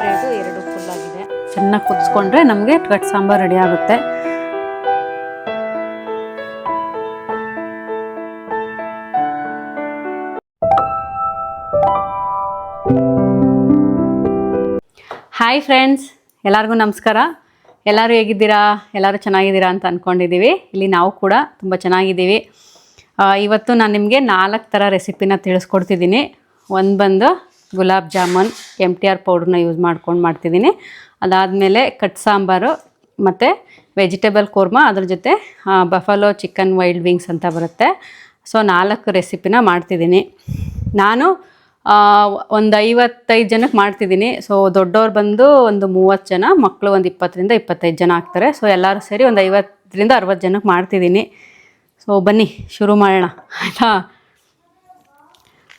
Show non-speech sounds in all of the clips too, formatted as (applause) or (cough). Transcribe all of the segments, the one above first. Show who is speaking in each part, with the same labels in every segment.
Speaker 1: ಟ್ರೇದು ಎರಡು ಫುಲ್ ಆಗಿದೆ.
Speaker 2: ಚೆನ್ನಾಗಿ ಕುದಿಸ್ಕೊಂಡ್ರೆ ನಮಗೆ ಕಟ್ ಸಾಂಬಾರ್ ರೆಡಿ ಆಗುತ್ತೆ. ಹಾಯ್ ಫ್ರೆಂಡ್ಸ್ ಎಲ್ಲರಿಗೂ ನಮಸ್ಕಾರ. ಎಲ್ಲರೂ ಹೇಗಿದ್ದೀರಾ? ಎಲ್ಲರೂ ಚೆನ್ನಾಗಿದ್ದೀರಾ ಅಂತ ಅಂದ್ಕೊಂಡಿದ್ದೀವಿ ಇಲ್ಲಿ ನಾವು ಕೂಡ ತುಂಬ ಚೆನ್ನಾಗಿದ್ದೀವಿ. ಇವತ್ತು ನಾನು ನಿಮಗೆ ನಾಲ್ಕು ಥರ ರೆಸಿಪಿನ ತಿಳಿಸ್ಕೊಡ್ತಿದ್ದೀನಿ. ಒಂದು ಬಂದು gulab jamun M T R ಪೌಡ್ರನ್ನ use ಮಾಡ್ಕೊಂಡು ಮಾಡ್ತಿದ್ದೀನಿ ಅದಾದಮೇಲೆ ಕಟ್ ಸಾಂಬಾರು ಮತ್ತು ವೆಜಿಟೇಬಲ್ ಕೋರ್ಮಾ ಅದ್ರ ಜೊತೆ ಬಫಲೋ ಚಿಕನ್ ವೈಲ್ಡ್ ವಿಂಗ್ಸ್ ಅಂತ ಬರುತ್ತೆ. ಸೊ ನಾಲ್ಕು ರೆಸಿಪಿನ ಮಾಡ್ತಿದ್ದೀನಿ ನಾನು ಒಂದು ಐವತ್ತೈದು ಜನಕ್ಕೆ ಮಾಡ್ತಿದ್ದೀನಿ ಸೊ ದೊಡ್ಡವ್ರು ಬಂದು ಒಂದು ಮೂವತ್ತು ಜನ ಮಕ್ಕಳು ಒಂದು ಇಪ್ಪತ್ತರಿಂದ ಇಪ್ಪತ್ತೈದು ಜನ ಆಗ್ತಾರೆ. ಸೊ ಎಲ್ಲರೂ ಸೇರಿ ಒಂದು ಐವತ್ತರಿಂದ ಅರವತ್ತು ಜನಕ್ಕೆ ಮಾಡ್ತಿದ್ದೀನಿ ಸೊ ಬನ್ನಿ, ಶುರು ಮಾಡೋಣ. ಆಯಿತಾ?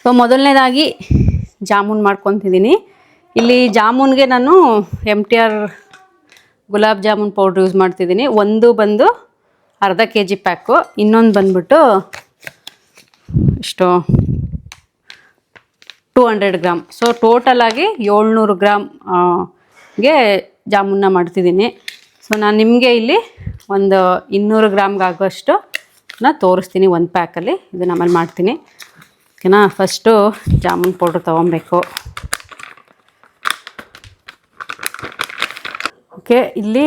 Speaker 2: ಸೊ ಮೊದಲನೇದಾಗಿ ಜಾಮೂನ್ ಮಾಡ್ಕೊತಿದ್ದೀನಿ. ಇಲ್ಲಿ ಜಾಮೂನ್ಗೆ ನಾನು M T R gulab jamun powder use ಮಾಡ್ತಿದ್ದೀನಿ. ಒಂದು ಬಂದು ಅರ್ಧ ಕೆ ಜಿ ಪ್ಯಾಕು ಇನ್ನೊಂದು ಬಂದ್ಬಿಟ್ಟು ಇಷ್ಟು ಟೂ ಹಂಡ್ರೆಡ್ ಗ್ರಾಮ್ ಸೊ ಟೋಟಲಾಗಿ ಏಳ್ನೂರು ಗ್ರಾಮ್ಗೆ ಜಾಮೂನ್ನ ಮಾಡ್ತಿದ್ದೀನಿ. ಸೊ ನಾನು ನಿಮಗೆ ಇಲ್ಲಿ ಒಂದು ಇನ್ನೂರು ಗ್ರಾಮ್ಗೆ ಆಗೋಷ್ಟು ನಾ ತೋರಿಸ್ತೀನಿ ಒಂದು ಪ್ಯಾಕಲ್ಲಿ ಇದನ್ನ ಆಮೇಲೆ ಮಾಡ್ತೀನಿ. ಓಕೆನಾ? ಫಸ್ಟು ಜಾಮೂನ್ ಪೌಡ್ರ್ ತೊಗೊಬೇಕು. ಓಕೆ, ಇಲ್ಲಿ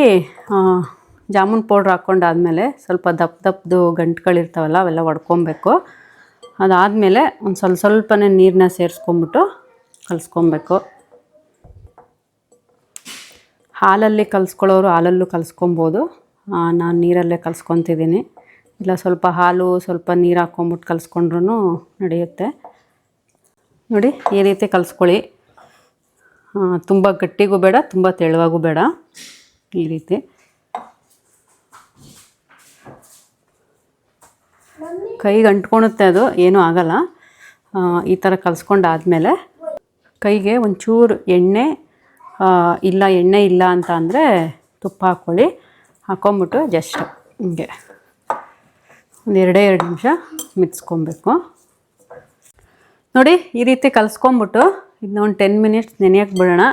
Speaker 2: ಜಾಮೂನ್ ಪೌಡ್ರ್ ಹಾಕ್ಕೊಂಡಾದ್ಮೇಲೆ ಸ್ವಲ್ಪ ದಪ್ಪ ದಪ್ಪದು ಗಂಟುಗಳಿರ್ತಾವಲ್ಲ ಅವೆಲ್ಲ ಒಡ್ಕೊಬೇಕು. ಅದಾದಮೇಲೆ ಒಂದು ಸ್ವಲ್ಪ ಸ್ವಲ್ಪನೇ ನೀರನ್ನ ಸೇರಿಸ್ಕೊಂಬಿಟ್ಟು ಕಲಿಸ್ಕೊಬೇಕು. ಹಾಲಲ್ಲಿ ಕಲಿಸ್ಕೊಳ್ಳೋರು ಹಾಲಲ್ಲೂ ಕಲಿಸ್ಕೊಬೋದು. ನಾನು ನೀರಲ್ಲೇ ಕಲಿಸ್ಕೊತಿದ್ದೀನಿ. ಇಲ್ಲ ಸ್ವಲ್ಪ ಹಾಲು, ಸ್ವಲ್ಪ ನೀರು ಹಾಕ್ಕೊಂಬಿಟ್ಟು ಕಲಿಸ್ಕೊಂಡ್ರೂ ನಡೆಯುತ್ತೆ. ನೋಡಿ, ಈ ರೀತಿ ಕಲಿಸ್ಕೊಳ್ಳಿ. ತುಂಬ ಗಟ್ಟಿಗೂ ಬೇಡ, ತುಂಬ ತೆಳುವಾಗೂ ಬೇಡ. ಈ ರೀತಿ. ಕೈಗೆ ಅಂಟ್ಕೊಳುತ್ತೆ ಅದು, ಏನೂ ಆಗಲ್ಲ. ಈ ಥರ ಕಲಿಸ್ಕೊಂಡಾದ್ಮೇಲೆ ಕೈಗೆ ಒಂಚೂರು ಎಣ್ಣೆ ಇಲ್ಲ ಎಣ್ಣೆ ಇಲ್ಲ ಅಂತ ಅಂದರೆ ತುಪ್ಪ ಹಾಕ್ಕೊಳ್ಳಿ ಹಾಕ್ಕೊಂಬಿಟ್ಟು ಜಸ್ಟ್ ಹಿಂಗೆ. ಒಂದು ಎರಡೇ ಎರಡು ನಿಮಿಷ ಮಿಕ್ಸ್ಕೊಬೇಕು ನೋಡಿ, ಈ ರೀತಿ ಕಲಿಸ್ಕೊಂಬಿಟ್ಟು ಇದನ್ನ ಒಂದು ಟೆನ್ ಮಿನಿಟ್ಸ್ ನೆನೆಯಕ್ಕೆ ಬಿಡೋಣ.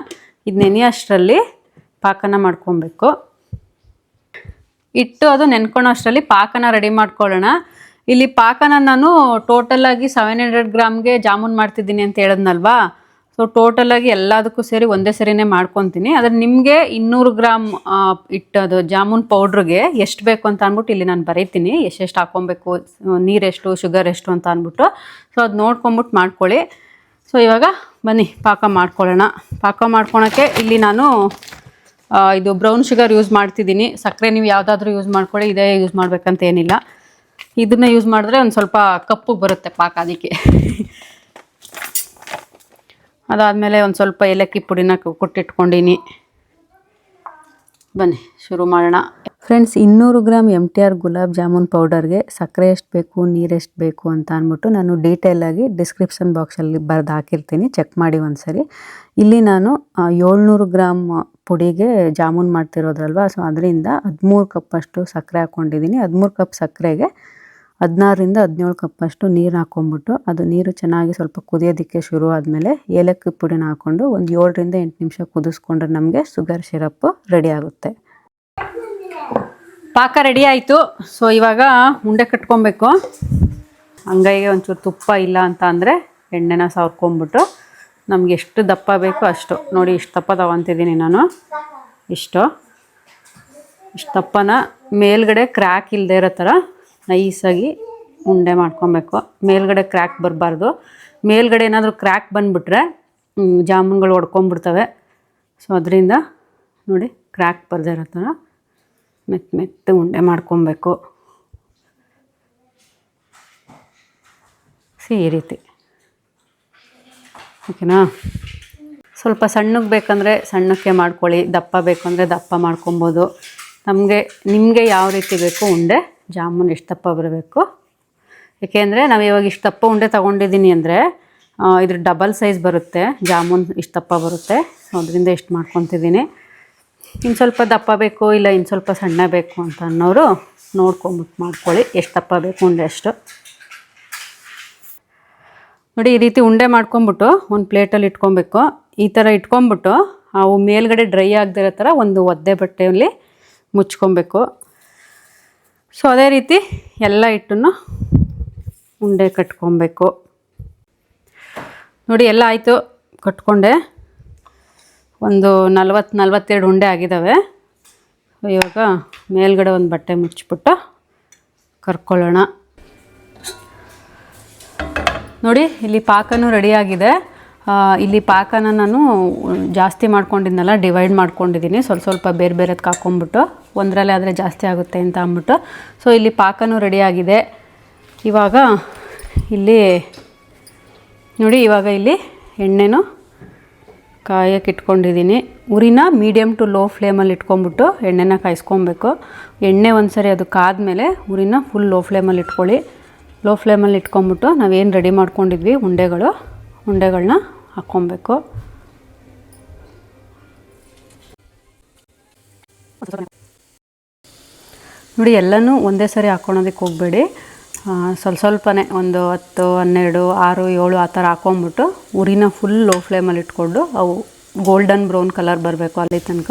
Speaker 2: ಇದು ನೆನೆಯೋಷ್ಟರಲ್ಲಿ ಪಾಕನ ಮಾಡ್ಕೊಬೇಕು. ಇಟ್ಟು ಅದು ನೆನ್ಕೊಳ್ಳೋ ಅಷ್ಟರಲ್ಲಿ ಪಾಕನ ರೆಡಿ ಮಾಡ್ಕೊಳ್ಳೋಣ. ಇಲ್ಲಿ ಪಾಕನ ನಾನು ಟೋಟಲಾಗಿ ಸೆವೆನ್ ಹಂಡ್ರೆಡ್ ಗ್ರಾಮ್ಗೆ ಜಾಮೂನ್ ಮಾಡ್ತಿದ್ದೀನಿ ಅಂತ ಹೇಳಿದ್ನಲ್ವಾ? ಸೊ ಟೋಟಲಾಗಿ ಎಲ್ಲದಕ್ಕೂ ಸೇರಿ ಒಂದೇ ಸರಿನೇ ಮಾಡ್ಕೊತೀನಿ. ಆದರೆ ನಿಮಗೆ ಇನ್ನೂರು ಗ್ರಾಮ್ ಇಟ್ಟದು ಜಾಮೂನ್ ಪೌಡ್ರಿಗೆ ಎಷ್ಟು ಬೇಕು ಅಂತ ಅಂದ್ಬಿಟ್ಟು ಇಲ್ಲಿ ನಾನು ಬರೀತೀನಿ. ಎಷ್ಟೆಷ್ಟು ಹಾಕ್ಕೊಬೇಕು ನೀರೆಷ್ಟು ಶುಗರ್ ಎಷ್ಟು ಅಂತ ಅಂದ್ಬಿಟ್ಟು. ಸೊ ಅದು ನೋಡ್ಕೊಂಬಿಟ್ಟು ಮಾಡ್ಕೊಳ್ಳಿ. ಸೊ ಇವಾಗ ಬನ್ನಿ, ಪಾಕ ಮಾಡ್ಕೊಳ್ಳೋಣ. ಪಾಕ ಮಾಡ್ಕೊಳಕ್ಕೆ ಇಲ್ಲಿ ನಾನು ಇದು ಬ್ರೌನ್ ಶುಗರ್ ಯೂಸ್ ಮಾಡ್ತಿದ್ದೀನಿ. ಸಕ್ಕರೆ ನೀವು ಯಾವುದಾದ್ರೂ ಯೂಸ್ ಮಾಡ್ಕೊಳ್ಳಿ, ಇದೇ ಯೂಸ್ ಮಾಡಬೇಕಂತ ಏನಿಲ್ಲ ಇದನ್ನ ಯೂಸ್ ಮಾಡಿದ್ರೆ ಒಂದು ಸ್ವಲ್ಪ ಕಪ್ಪು ಬರುತ್ತೆ ಪಾಕ ಅದಕ್ಕೆ. (laughs) ಅದಾದಮೇಲೆ ಒಂದು ಸ್ವಲ್ಪ ಏಲಕ್ಕಿ ಪುಡಿನ ಕೊಟ್ಟಿಟ್ಕೊಂಡಿನಿ. ಬನ್ನಿ, ಶುರು ಮಾಡೋಣ. ಫ್ರೆಂಡ್ಸ್ ಇನ್ನೂರು gram M T R gulab jamun ಪೌಡರ್ಗೆ ಸಕ್ಕರೆ ಎಷ್ಟು ಬೇಕು, ನೀರು ಎಷ್ಟು ಬೇಕು ಅಂತ ಅಂದ್ಬಿಟ್ಟು ನಾನು ಡೀಟೇಲಾಗಿ ಡಿಸ್ಕ್ರಿಪ್ಷನ್ ಬಾಕ್ಸಲ್ಲಿ ಬರೆದು ಹಾಕಿರ್ತೀನಿ. ಚೆಕ್ ಮಾಡಿ ಒಂದ್ಸರಿ. ಇಲ್ಲಿ ನಾನು ಏಳ್ನೂರು ಗ್ರಾಮ್ ಪುಡಿಗೆ ಜಾಮೂನ್ ಮಾಡ್ತಿರೋದ್ರಲ್ವ? ಸೊ ಅದರಿಂದ ಹದಿಮೂರು ಕಪ್ಪಷ್ಟು ಸಕ್ಕರೆ ಹಾಕ್ಕೊಂಡಿದ್ದೀನಿ ಹದಿಮೂರು ಕಪ್ ಸಕ್ಕರೆಗೆ ಹದಿನಾರರಿಂದ ಹದಿನೇಳು ಕಪ್ಪಷ್ಟು ನೀರು ಹಾಕ್ಕೊಂಬಿಟ್ಟು ಅದು ನೀರು ಚೆನ್ನಾಗಿ ಸ್ವಲ್ಪ ಕುದಿಯೋದಕ್ಕೆ ಶುರು ಆದಮೇಲೆ ಏಲಕ್ಕಿ ಪುಡಿನ ಹಾಕ್ಕೊಂಡು ಒಂದು ಏಳರಿಂದ ಎಂಟು ನಿಮಿಷ ಕುದಿಸ್ಕೊಂಡ್ರೆ ನಮಗೆ ಶುಗರ್ ಸಿರಪ್ಪು ರೆಡಿ ಆಗುತ್ತೆ. ಪಾಕ ರೆಡಿ ಆಯಿತು. ಸೊ ಇವಾಗ ಉಂಡೆ ಕಟ್ಕೊಬೇಕು. ಅಂಗೈಗೆ ಒಂಚೂರು ತುಪ್ಪ ಇಲ್ಲ ಅಂತ ಅಂದರೆ ಎಣ್ಣೆನ ಸವ್ರ್ಕೊಂಬಿಟ್ಟು ನಮ್ಗೆ ಎಷ್ಟು ದಪ್ಪ ಬೇಕೋ ಅಷ್ಟು. ನೋಡಿ, ಇಷ್ಟು ದಪ್ಪ ತಗೊತಿದ್ದೀನಿ ನಾನು. ಇಷ್ಟು. ಇಷ್ಟು ದಪ್ಪನ ಮೇಲ್ಗಡೆ ಕ್ರ್ಯಾಕ್ ಇಲ್ಲದೆ ಇರೋ ಥರ ನೈಸಾಗಿ ಉಂಡೆ ಮಾಡ್ಕೊಬೇಕು. ಮೇಲ್ಗಡೆ ಕ್ರ್ಯಾಕ್ ಬರಬಾರ್ದು. ಮೇಲ್ಗಡೆ ಏನಾದರೂ ಕ್ರ್ಯಾಕ್ ಬಂದುಬಿಟ್ರೆ ಜಾಮೂನ್ಗಳು ಒಡ್ಕೊಂಬಿಡ್ತವೆ. ಸೊ ಅದರಿಂದ ನೋಡಿ ಕ್ರ್ಯಾಕ್ ಬರದೇ ಇರೋ ಥರ ಮೆತ್ತ ಮೆತ್ತ ಉಂಡೆ ಮಾಡ್ಕೊಬೇಕು. ಸಿ ಈ ರೀತಿ. ಓಕೆನಾ? ಸ್ವಲ್ಪ ಸಣ್ಣಗೆ ಬೇಕಂದರೆ ಸಣ್ಣಕ್ಕೆ ಮಾಡ್ಕೊಳ್ಳಿ. ದಪ್ಪ ಬೇಕಂದರೆ ದಪ್ಪ ಮಾಡ್ಕೊಬೋದು. ನಮಗೆ, ನಿಮಗೆ ಯಾವ ರೀತಿ ಬೇಕು ಉಂಡೆ ಜಾಮೂನ್ ಎಷ್ಟು ದಪ್ಪ ಬರಬೇಕು? ಏಕೆಂದರೆ ನಾವು ಇವಾಗ ಇಷ್ಟು ದಪ್ಪ ಉಂಡೆ ತೊಗೊಂಡಿದ್ದೀನಿ ಅಂದರೆ ಇದ್ರ ಡಬಲ್ ಸೈಜ್ ಬರುತ್ತೆ. ಜಾಮೂನ್ ಇಷ್ಟು ದಪ್ಪ ಬರುತ್ತೆ ಅದರಿಂದ ಇಷ್ಟು ಮಾಡ್ಕೊತಿದ್ದೀನಿ ಇನ್ನು ಸ್ವಲ್ಪ ದಪ್ಪ ಬೇಕು ಇಲ್ಲ ಇನ್ನು ಸ್ವಲ್ಪ ಸಣ್ಣ ಬೇಕು ಅಂತ ಅನ್ನೋರು ನೋಡ್ಕೊಂಬಿಟ್ಟು ಮಾಡ್ಕೊಳ್ಳಿ. ಎಷ್ಟು ದಪ್ಪ ಬೇಕು ಉಂಡೆ ಅಷ್ಟು. ನೋಡಿ, ಈ ರೀತಿ ಉಂಡೆ ಮಾಡ್ಕೊಂಬಿಟ್ಟು ಒಂದು ಪ್ಲೇಟಲ್ಲಿ ಇಟ್ಕೊಬೇಕು. ಈ ಥರ ಇಟ್ಕೊಂಬಿಟ್ಟು, ಅವು ಮೇಲ್ಗಡೆ ಡ್ರೈ ಆಗದಿರೋ ಥರ ಒಂದು ಒದ್ದೆ ಬಟ್ಟೆಯಲ್ಲಿ ಮುಚ್ಕೊಬೇಕು. ಸೊ ಅದೇ ರೀತಿ ಎಲ್ಲ ಹಿಟ್ಟನ್ನು ಉಂಡೆ ಕಟ್ಕೊಬೇಕು. ನೋಡಿ ಎಲ್ಲ ಆಯಿತು ಕಟ್ಕೊಂಡೆ. ಒಂದು ನಲ್ವತ್ತು ನಲ್ವತ್ತೆರಡು ಉಂಡೆ ಆಗಿದ್ದಾವೆ ಇವಾಗ ಮೇಲ್ಗಡೆ ಒಂದು ಬಟ್ಟೆ ಮುಚ್ಚಿಬಿಟ್ಟು ಕರ್ಕೊಳ್ಳೋಣ. ನೋಡಿ, ಇಲ್ಲಿ ಪಾಕನೂ ರೆಡಿಯಾಗಿದೆ ಇಲ್ಲಿ ಪಾಕನ ನಾನು ಜಾಸ್ತಿ ಮಾಡ್ಕೊಂಡಿದ್ನಲ್ಲ ಡಿವೈಡ್ ಮಾಡ್ಕೊಂಡಿದ್ದೀನಿ ಸ್ವಲ್ಪ ಸ್ವಲ್ಪ ಬೇರೆ ಬೇರೆದಕ್ಕೆ ಹಾಕ್ಕೊಂಬಿಟ್ಟು ಒಂದರಲ್ಲೇ ಆದರೆ ಜಾಸ್ತಿ ಆಗುತ್ತೆ ಅಂತ ಅಂದ್ಬಿಟ್ಟು. ಸೊ ಇಲ್ಲಿ ಪಾಕನೂ ರೆಡಿಯಾಗಿದೆ ಇವಾಗ ಇಲ್ಲಿ, ನೋಡಿ ಇವಾಗ ಇಲ್ಲಿ ಎಣ್ಣೆನೂ ಕಾಯಕ್ಕೆ ಇಟ್ಕೊಂಡಿದ್ದೀನಿ ಉರಿನ ಮೀಡಿಯಮ್ ಟು ಲೋ ಫ್ಲೇಮಲ್ಲಿ ಇಟ್ಕೊಂಬಿಟ್ಟು ಎಣ್ಣೆನ ಕಾಯಿಸ್ಕೊಬೇಕು. ಎಣ್ಣೆ ಒಂದು ಸರಿ ಅದು ಕಾದ್ಮೇಲೆ ಉರಿನ ಫುಲ್ ಲೋ ಫ್ಲೇಮಲ್ಲಿ ಇಟ್ಕೊಳ್ಳಿ. ಲೋ ಫ್ಲೇಮಲ್ಲಿ ಇಟ್ಕೊಂಬಿಟ್ಟು ನಾವೇನು ರೆಡಿ ಮಾಡ್ಕೊಂಡಿದ್ವಿ, ಉಂಡೆಗಳು. ಉಂಡೆಗಳನ್ನ ಹಾಕ್ಕೊಬೇಕು. ನೋಡಿ, ಎಲ್ಲನೂ ಒಂದೇ ಸರಿ ಹಾಕ್ಕೊಳೋದಕ್ಕೆ ಹೋಗಬೇಡಿ. ಸ್ವಲ್ಪ ಸ್ವಲ್ಪನೇ ಒಂದು ಹತ್ತು, ಹನ್ನೆರಡು, ಆರು, ಏಳು ಆ ಥರ ಹಾಕ್ಕೊಂಬಿಟ್ಟು ಉರಿನ ಫುಲ್ ಲೋ ಫ್ಲೇಮಲ್ಲಿ ಇಟ್ಕೊಂಡು ಅವು ಗೋಲ್ಡನ್ ಬ್ರೌನ್ ಕಲರ್ ಬರಬೇಕು ಅಲ್ಲಿ ತನಕ.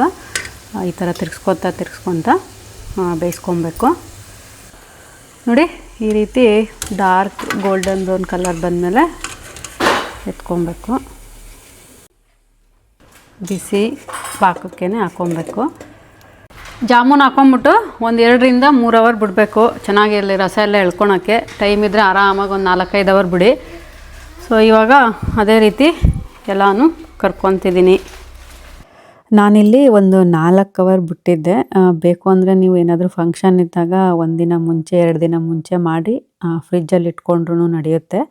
Speaker 2: ಈ ಥರ ತಿರ್ಗಿಸ್ಕೊತಾ ತಿರ್ಗಿಸ್ಕೊತ ಬೇಯಿಸ್ಕೊಬೇಕು. ನೋಡಿ, ಈ ರೀತಿ ಡಾರ್ಕ್ ಗೋಲ್ಡನ್ ಬ್ರೌನ್ ಕಲರ್ ಬಂದಮೇಲೆ ಎತ್ಕೊಬೇಕು. ಬಿಸಿ ಪಾಕಕ್ಕೆ ಹಾಕ್ಕೊಬೇಕು ಜಾಮೂನ್ ಹಾಕೊಂಬಿಟ್ಟು ಒಂದು ಎರಡರಿಂದ ಮೂರು ಅವರ್ ಬಿಡಬೇಕು. ಚೆನ್ನಾಗಿ ರಸ ಎಲ್ಲ ಎಳ್ಕೊಳಕ್ಕೆ. ಟೈಮ್ ಇದ್ದರೆ ಆರಾಮಾಗಿ ಒಂದು ನಾಲ್ಕೈದು ಅವರ್ ಬಿಡಿ. ಸೊ ಇವಾಗ ಅದೇ ರೀತಿ ಎಲ್ಲನೂ ಕರ್ಕೊತಿದ್ದೀನಿ. ನಾನಿಲ್ಲಿ ಒಂದು ನಾಲ್ಕು ಅವರ್ ಬಿಟ್ಟಿದ್ದೆ. ಬೇಕು ಅಂದರೆ ನೀವು ಏನಾದರೂ ಫಂಕ್ಷನ್ ಇದ್ದಾಗ ಒಂದಿನ ಮುಂಚೆ, ಎರಡು ದಿನ ಮುಂಚೆ ಮಾಡಿ ಫ್ರಿಜ್ಜಲ್ಲಿ ಇಟ್ಕೊಂಡ್ರೂ ನಡೆಯುತ್ತೆ.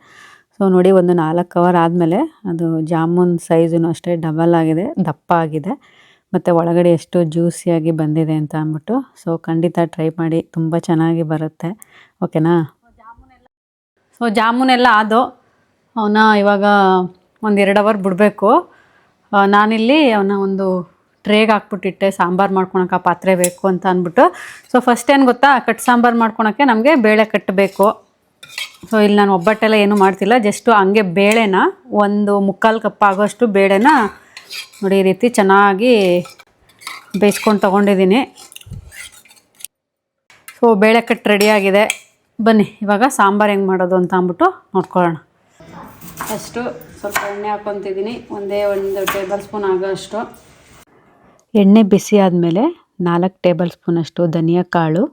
Speaker 2: ಸೊ ನೋಡಿ ಒಂದು ನಾಲ್ಕು ಅವರ್ ಆದಮೇಲೆ ಅದು ಜಾಮೂನ್ ಸೈಜೂ ಅಷ್ಟೇ ಡಬಲ್ ಆಗಿದೆ, ದಪ್ಪ ಆಗಿದೆ. ಮತ್ತು ಒಳಗಡೆ ಎಷ್ಟು ಜ್ಯೂಸಿಯಾಗಿ ಬಂದಿದೆ ಅಂತ ಅಂದ್ಬಿಟ್ಟು ಸೊ ಖಂಡಿತ ಟ್ರೈ ಮಾಡಿ, ತುಂಬ ಚೆನ್ನಾಗಿ ಬರುತ್ತೆ. ಓಕೆನಾ ಸೊ ಜಾಮೂನೆಲ್ಲ ಆದು ಅವನ್ನ ಇವಾಗ ಒಂದು ಎರಡು ಅವರ್ ಬಿಡಬೇಕು. ನಾನಿಲ್ಲಿ ಅವನ್ನ ಒಂದು ಟ್ರೇಗೆ ಹಾಕ್ಬಿಟ್ಟಿಟ್ಟೆ, ಸಾಂಬಾರು ಮಾಡ್ಕೊಳಕ್ಕೆ ಆ ಪಾತ್ರೆ ಬೇಕು ಅಂತ ಅಂದ್ಬಿಟ್ಟು. ಸೊ ಫಸ್ಟ್ ಏನು ಗೊತ್ತಾ, ಕಟ್ ಸಾಂಬಾರು ಮಾಡ್ಕೊಳಕ್ಕೆ ನಮಗೆ ಬೇಳೆ ಕಟ್ಟಬೇಕು ಸೊ ಇಲ್ಲಿ ನಾನು ಒಬ್ಬಟ್ಟೆಲ್ಲ ಏನೂ ಮಾಡ್ತಿಲ್ಲ ಜಸ್ಟು ಹಂಗೆ ಬೇಳೆನ ಒಂದು ಮುಕ್ಕಾಲು ಕಪ್ ಆಗೋಷ್ಟು ಬೇಳೆನ ನೋಡಿ ಈ ರೀತಿ ಚೆನ್ನಾಗಿ ಬೇಯಿಸ್ಕೊಂಡು ತೊಗೊಂಡಿದ್ದೀನಿ. ಸೊ ಬೇಳೆ ಕಟ್ಟು ರೆಡಿಯಾಗಿದೆ ಬನ್ನಿ, ಇವಾಗ ಸಾಂಬಾರು ಹೆಂಗೆ ಮಾಡೋದು ಅಂತ ಅಂದ್ಬಿಟ್ಟು ನೋಡ್ಕೊಳ್ಳೋಣ. ಫಸ್ಟು ಸ್ವಲ್ಪ ಎಣ್ಣೆ ಹಾಕ್ಕೊತಿದ್ದೀನಿ, ಒಂದೇ ಒಂದು ಟೇಬಲ್ ಸ್ಪೂನ್ ಆಗೋಷ್ಟು. ಎಣ್ಣೆ ಬಿಸಿ ಆದಮೇಲೆ ನಾಲ್ಕು ಟೇಬಲ್ ಸ್ಪೂನಷ್ಟು ಧನಿಯಾ ಕಾಳು,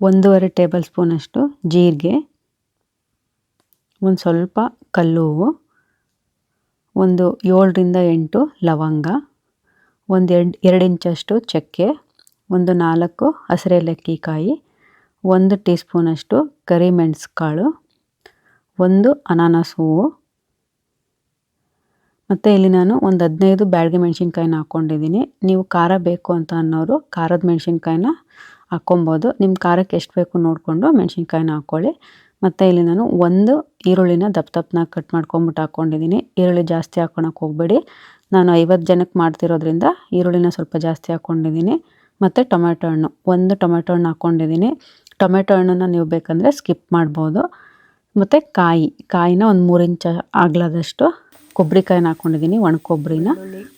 Speaker 2: ಒಂದೂವರೆ ಟೇಬಲ್ ಸ್ಪೂನಷ್ಟು ಜೀರಿಗೆ ಒಂದು ಸ್ವಲ್ಪ ಕಲ್ಲು ಹೂವು ಒಂದು ಏಳರಿಂದ ಎಂಟು ಲವಂಗ, ಒಂದು ಎರಡು ಎರಡು ಇಂಚಷ್ಟು ಚಕ್ಕೆ, ಒಂದು ನಾಲ್ಕು ಹಸಿರೆಲಕ್ಕಿ ಕಾಯಿ ಒಂದು ಟೀ ಸ್ಪೂನಷ್ಟು ಕರಿಮೆಣಸು ಕಾಳು ಒಂದು ಅನಾನಸ್ ಹೂವು. ಮತ್ತು ಇಲ್ಲಿ ನಾನು ಒಂದು ಹದಿನೈದು ಬ್ಯಾಡಗೆ ಮೆಣಸಿನ್ಕಾಯಿನ ಹಾಕ್ಕೊಂಡಿದ್ದೀನಿ ನೀವು ಖಾರ ಬೇಕು ಅಂತ ಅನ್ನೋರು ಖಾರದ ಮೆಣಸಿನ್ಕಾಯಿನ ಹಾಕ್ಕೊಬೋದು. ನಿಮ್ಮ ಖಾರಕ್ಕೆ ಎಷ್ಟು ಬೇಕು ನೋಡಿಕೊಂಡು ಮೆಣಸಿನ್ಕಾಯಿನ ಹಾಕ್ಕೊಳ್ಳಿ ಮತ್ತು ಇಲ್ಲಿ ನಾನು ಒಂದು ಈರುಳ್ಳಿನ ದಪ್ಪ ದಪ್ಪನಾಗಿ ಕಟ್ ಮಾಡ್ಕೊಂಬಿಟ್ಟು ಹಾಕ್ಕೊಂಡಿದ್ದೀನಿ ಈರುಳ್ಳಿ ಜಾಸ್ತಿ ಹಾಕೊಳಕ್ಕೆ ಹೋಗಬೇಡಿ. ನಾನು ಐವತ್ತು ಜನಕ್ಕೆ ಮಾಡ್ತಿರೋದ್ರಿಂದ ಈರುಳ್ಳಿನ ಸ್ವಲ್ಪ ಜಾಸ್ತಿ ಹಾಕ್ಕೊಂಡಿದ್ದೀನಿ ಮತ್ತು ಟೊಮೆಟೊ ಹಣ್ಣು, ಒಂದು ಟೊಮೆಟೊ ಹಣ್ಣು ಹಾಕ್ಕೊಂಡಿದ್ದೀನಿ ಟೊಮೆಟೊ ಹಣ್ಣನ್ನು ನೀವು ಬೇಕಂದರೆ ಸ್ಕಿಪ್ ಮಾಡ್ಬೋದು. ಮತ್ತು ಕಾಯಿ, ಕಾಯಿನ ಒಂದು ಮೂರು ಇಂಚ ಆಗ್ಲಾದಷ್ಟು ಕೊಬ್ಬರಿಕಾಯಿನ ಹಾಕ್ಕೊಂಡಿದ್ದೀನಿ ಒಣ ಕೊಬ್ಬರಿನ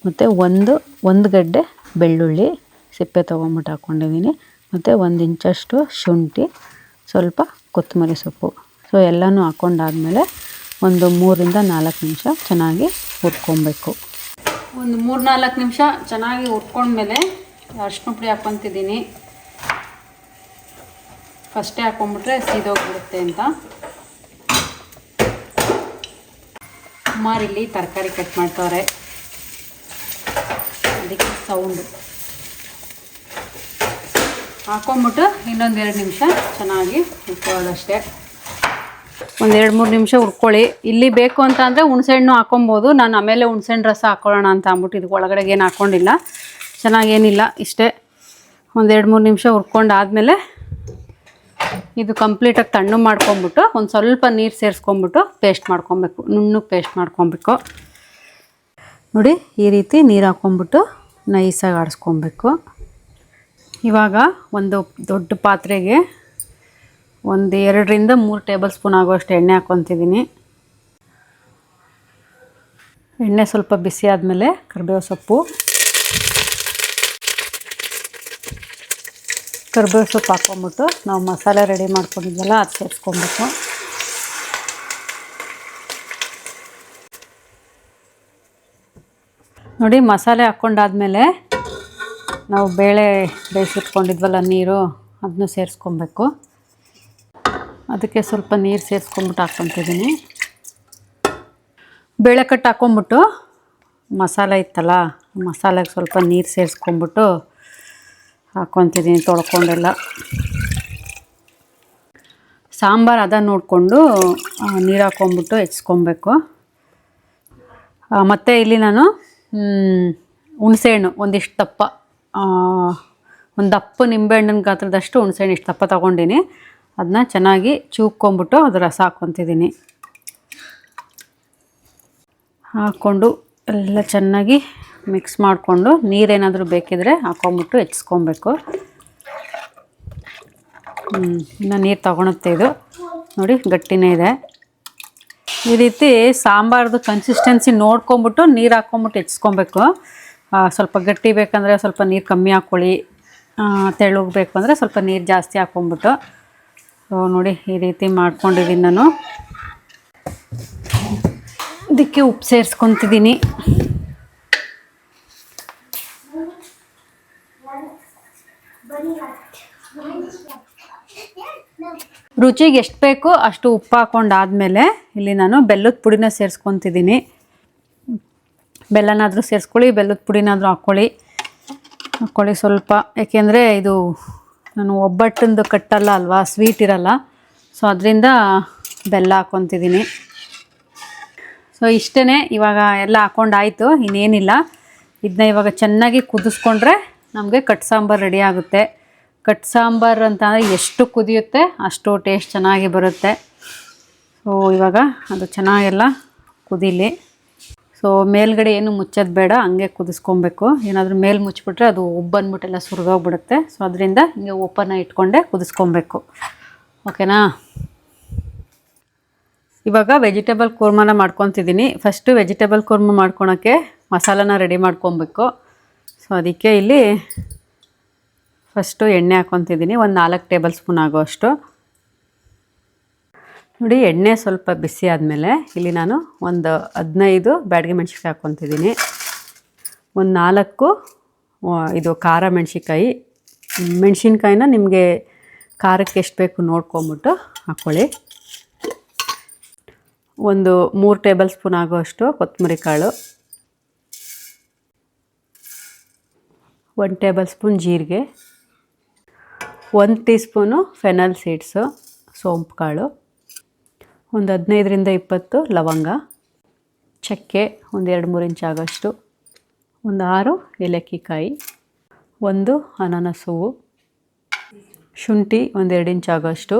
Speaker 2: ಮತ್ತು ಒಂದು ಒಂದು ಗಡ್ಡೆ ಬೆಳ್ಳುಳ್ಳಿ ಸಿಪ್ಪೆ ತೊಗೊಂಬಿಟ್ಟು ಹಾಕ್ಕೊಂಡಿದ್ದೀನಿ ಮತ್ತು ಒಂದು ಇಂಚಷ್ಟು ಶುಂಠಿ. ಸ್ವಲ್ಪ ಕೊತ್ತಂಬರಿ ಸೊಪ್ಪು. ಸೊ ಎಲ್ಲನೂ ಹಾಕ್ಕೊಂಡಾದ್ಮೇಲೆ ಒಂದು ಮೂರಿಂದ ನಾಲ್ಕು ನಿಮಿಷ ಚೆನ್ನಾಗಿ ಹುರ್ಕೊಬೇಕು. ಒಂದು ಮೂರು ನಾಲ್ಕು ನಿಮಿಷ ಚೆನ್ನಾಗಿ ಹುರ್ಕೊಂಡ್ಮೇಲೆ ಅರ್ಶಿನ ಪುಡಿ ಹಾಕ್ಕೊತಿದ್ದೀನಿ. ಫಸ್ಟೇ ಹಾಕ್ಕೊಂಬಿಟ್ರೆ ಸೀದೋಗ್ಬಿಡುತ್ತೆ ಅಂತ. ಸುಮಾರು ಇಲ್ಲಿ ತರಕಾರಿ ಕಟ್ ಮಾಡ್ತವ್ರೆ. ಅದಕ್ಕೆ ಸೌಂಡು ಹಾಕೊಂಬಿಟ್ಟು ಇನ್ನೊಂದು ಎರಡು ನಿಮಿಷ ಚೆನ್ನಾಗಿ ಹುರ್ಕೊಳ್ಳೋದಷ್ಟೇ. ಒಂದು ಎರಡು ಮೂರು ನಿಮಿಷ ಹುರ್ಕೊಳ್ಳಿ. ಇಲ್ಲಿ ಬೇಕು ಅಂತ ಅಂದರೆ ಹುಣಸೆಹಣ್ಣು ಹಾಕೊಬೋದು. ನಾನು ಆಮೇಲೆ ಹುಣಸೆಹಣ್ಣು ರಸ ಹಾಕ್ಕೊಳ್ಳೋಣ ಅಂತ ಅಂದ್ಬಿಟ್ಟು ಇದಕ್ಕೆ ಒಳಗಡೆ ಏನು ಹಾಕ್ಕೊಂಡಿಲ್ಲ ಚೆನ್ನಾಗೇನಿಲ್ಲ ಇಷ್ಟೇ. ಒಂದು ಎರಡು ಮೂರು ನಿಮಿಷ ಹುರ್ಕೊಂಡು ಆದಮೇಲೆ ಇದು ಕಂಪ್ಲೀಟಾಗಿ ತಣ್ಣು ಮಾಡ್ಕೊಂಬಿಟ್ಟು ಒಂದು ಸ್ವಲ್ಪ ನೀರು ಸೇರಿಸ್ಕೊಂಬಿಟ್ಟು ಪೇಸ್ಟ್ ಮಾಡ್ಕೊಬೇಕು. ನುಣ್ಣು ಪೇಸ್ಟ್ ಮಾಡ್ಕೊಬೇಕು. ನೋಡಿ, ಈ ರೀತಿ ನೀರು ಹಾಕ್ಕೊಂಬಿಟ್ಟು ನೈಸಾಗಿ ಆಡಿಸ್ಕೊಬೇಕು. ಇವಾಗ ಒಂದು ದೊಡ್ಡ ಪಾತ್ರೆಗೆ ಒಂದು ಎರಡರಿಂದ ಮೂರು ಟೇಬಲ್ ಸ್ಪೂನ್ ಆಗುವಷ್ಟು ಎಣ್ಣೆ ಹಾಕ್ಕೊತಿದ್ದೀನಿ. ಎಣ್ಣೆ ಸ್ವಲ್ಪ ಬಿಸಿ ಆದಮೇಲೆ ಕರಿಬೇವು ಸೊಪ್ಪು. ಕರಿಬೇವು ಸೊಪ್ಪು ಹಾಕ್ಕೊಂಬಿಟ್ಟು ನಾವು ಮಸಾಲೆ ರೆಡಿ ಮಾಡ್ಕೊಂಡಿದ್ವಲ್ಲ ಅದು ಸೇರಿಸ್ಕೊಬೇಕು ನೋಡಿ ಮಸಾಲೆ ಹಾಕ್ಕೊಂಡಾದ್ಮೇಲೆ ನಾವು ಬೇಳೆ ಬೇಯಿಸಿಟ್ಕೊಂಡಿದ್ವಲ್ಲ ನೀರು ಅದನ್ನು ಸೇರಿಸ್ಕೊಬೇಕು. ಅದಕ್ಕೆ ಸ್ವಲ್ಪ ನೀರು ಸೇರಿಸ್ಕೊಂಬಿಟ್ಟು ಹಾಕ್ಕೊತಿದ್ದೀನಿ ಬೇಳೆ ಕಟ್ಟು ಹಾಕ್ಕೊಂಬಿಟ್ಟು ಮಸಾಲೆ ಇತ್ತಲ್ಲ, ಮಸಾಲೆಗೆ ಸ್ವಲ್ಪ ನೀರು ಸೇರಿಸ್ಕೊಂಬಿಟ್ಟು ಹಾಕ್ಕೊತಿದ್ದೀನಿ ತೊಳ್ಕೊಂಡೆಲ್ಲ. ಸಾಂಬಾರು ಅದ ನೋಡಿಕೊಂಡು ನೀರು ಹಾಕ್ಕೊಂಬಿಟ್ಟು ಹೆಚ್ಕೊಬೇಕು ಮತ್ತು ಇಲ್ಲಿ ನಾನು ಹುಣಸೆಹಣ್ಣು, ಒಂದಿಷ್ಟು ದಪ್ಪ. ಒಂದು ದಪ್ಪ ನಿಂಬೆಹಣ್ಣಿನ ಗಾತ್ರದಷ್ಟು ಹುಣ್ಸೆಹಣ್ಣು ಇಷ್ಟು ದಪ್ಪ ತೊಗೊಂಡಿನಿ. ಅದನ್ನ ಚೆನ್ನಾಗಿ ಚೂಕ್ಕೊಂಬಿಟ್ಟು ಅದು ರಸ ಹಾಕ್ಕೊತಿದ್ದೀನಿ ಹಾಕ್ಕೊಂಡು ಎಲ್ಲ ಚೆನ್ನಾಗಿ ಮಿಕ್ಸ್ ಮಾಡಿಕೊಂಡು ನೀರೇನಾದರೂ ಬೇಕಿದ್ರೆ ಹಾಕ್ಕೊಂಬಿಟ್ಟು ಹೆಚ್ಚಿಸ್ಕೊಬೇಕು. ಇನ್ನು ನೀರು ತಗೊಳುತ್ತೆ ಇದು. ನೋಡಿ ಗಟ್ಟಿನೇ ಇದೆ. ಈ ರೀತಿ ಸಾಂಬಾರ್ದು ಕನ್ಸಿಸ್ಟೆನ್ಸಿ ನೋಡ್ಕೊಂಬಿಟ್ಟು ನೀರು ಹಾಕ್ಕೊಂಬಿಟ್ಟು ಹೆಚ್ಕೊಬೇಕು ಆ, ಸ್ವಲ್ಪ ಗಟ್ಟಿ ಬೇಕಂದರೆ ಸ್ವಲ್ಪ ನೀರು ಕಮ್ಮಿ ಹಾಕ್ಕೊಳ್ಳಿ ಬೇಕು ಅಂದರೆ ಸ್ವಲ್ಪ ನೀರು ಜಾಸ್ತಿ ಹಾಕ್ಕೊಂಬಿಟ್ಟು ಸೊ, ನೋಡಿ ಈ ರೀತಿ ಮಾಡ್ಕೊಂಡಿದ್ದೀನಿ ನಾನು. ಇದಕ್ಕೆ ಉಪ್ಪು ಸೇರಿಸ್ಕೊತಿದ್ದೀನಿ ರುಚಿಗೆ ಎಷ್ಟು ಬೇಕೋ ಅಷ್ಟು ಉಪ್ಪು ಹಾಕ್ಕೊಂಡಾದ್ಮೇಲೆ ಇಲ್ಲಿ ನಾನು ಬೆಲ್ಲದ ಪುಡಿನ ಸೇರಿಸ್ಕೊತಿದ್ದೀನಿ ಬೆಲ್ಲನಾದರೂ ಸೇರಿಸ್ಕೊಳ್ಳಿ, ಬೆಲ್ಲದ ಪುಡಿನಾದರೂ ಹಾಕ್ಕೊಳ್ಳಿ. ಹಾಕ್ಕೊಳ್ಳಿ ಸ್ವಲ್ಪ. ಏಕೆಂದರೆ ಇದು ನಾನು ಒಬ್ಬಟ್ಟಿಂದು ಕಟ್ಟಲ್ಲ ಅಲ್ವಾ, ಸ್ವೀಟ್ ಇರಲ್ಲ. ಸೊ ಅದರಿಂದ ಬೆಲ್ಲ ಹಾಕ್ಕೊತಿದ್ದೀನಿ. ಸೊ ಇಷ್ಟೇ ಇವಾಗ ಎಲ್ಲ ಹಾಕ್ಕೊಂಡಾಯಿತು, ಇನ್ನೇನಿಲ್ಲ. ಇದನ್ನ ಇವಾಗ ಚೆನ್ನಾಗಿ ಕುದಿಸ್ಕೊಂಡ್ರೆ ನಮಗೆ ಕಟ್ ಸಾಂಬಾರು ರೆಡಿ ಆಗುತ್ತೆ. ಕಟ್ ಸಾಂಬಾರು ಅಂತ ಅಂದರೆ ಎಷ್ಟು ಕುದಿಯುತ್ತೆ ಅಷ್ಟು ಟೇಸ್ಟ್ ಚೆನ್ನಾಗಿ ಬರುತ್ತೆ. ಸೊ ಇವಾಗ ಅದು ಚೆನ್ನಾಗೆಲ್ಲ ಕುದೀಲಿ. ಸೊ ಮೇಲ್ಗಡೆ ಏನು ಮುಚ್ಚೋದು ಬೇಡ, ಹಂಗೆ ಕುದಿಸ್ಕೊಬೇಕು. ಏನಾದರೂ ಮೇಲೆ ಮುಚ್ಚಿಬಿಟ್ರೆ ಅದು ಉಬ್ಬಂದ್ಬಿಟ್ಟೆಲ್ಲ ಸುರಿದೋಗ್ಬಿಡುತ್ತೆ ಸೊ ಅದರಿಂದ ಹಿಂಗೆ ಓಪನ್ ಇಟ್ಕೊಂಡೆ ಕುದಿಸ್ಕೊಬೇಕು. ಓಕೆನಾ ಇವಾಗ ವೆಜಿಟೇಬಲ್ ಕೂರ್ಮನ ಮಾಡ್ಕೊತಿದ್ದೀನಿ ಫಸ್ಟು ವೆಜಿಟೇಬಲ್ ಕೂರ್ಮ ಮಾಡ್ಕೊಳಕ್ಕೆ ಮಸಾಲನ ರೆಡಿ ಮಾಡ್ಕೊಬೇಕು. ಸೊ ಅದಕ್ಕೆ ಇಲ್ಲಿ ಫಸ್ಟು ಎಣ್ಣೆ ಹಾಕ್ಕೊತಿದ್ದೀನಿ ಒಂದು ನಾಲ್ಕು ಟೇಬಲ್ ಸ್ಪೂನ್ ಆಗೋಷ್ಟು ನೋಡಿ, ಎಣ್ಣೆ ಸ್ವಲ್ಪ ಬಿಸಿ ಆದಮೇಲೆ ಇಲ್ಲಿ ನಾನು ಒಂದು ಹದಿನೈದು ಬ್ಯಾಡಿಗೆ ಮೆಣಸಿನ್ಕಾಯಿ ಹಾಕ್ಕೊತಿದ್ದೀನಿ. ಒಂದು ನಾಲ್ಕು ಇದು ಖಾರ ಮೆಣಸಿನ್ಕಾಯಿ. ಮೆಣಸಿನ್ಕಾಯಿನ ನಿಮಗೆ ಖಾರಕ್ಕೆ ಎಷ್ಟು ಬೇಕು ನೋಡ್ಕೊಂಬಿಟ್ಟು ಹಾಕ್ಕೊಳ್ಳಿ ಒಂದು ಮೂರು ಟೇಬಲ್ ಸ್ಪೂನ್ ಆಗೋಷ್ಟು ಕೊತ್ತಂಬರಿ ಕಾಳು. ಒಂದು ಟೇಬಲ್ ಸ್ಪೂನ್ ಜೀರಿಗೆ. ಒಂದು ಟೀ ಸ್ಪೂನು ಫೆನಲ್ ಸೀಡ್ಸು, ಸೋಂಪು ಕಾಳು. ಒಂದು ಹದಿನೈದರಿಂದ ಇಪ್ಪತ್ತು ಲವಂಗ, ಚಕ್ಕೆ ಒಂದು ಎರಡು ಮೂರು ಇಂಚ್ ಆಗೋಷ್ಟು, ಒಂದು ಆರು ಏಲಕ್ಕಿಕಾಯಿ, ಒಂದು ಅನಾನಸ್ ಹೂವು ಶುಂಠಿ ಒಂದು ಎರಡು ಇಂಚ್ ಆಗೋಷ್ಟು,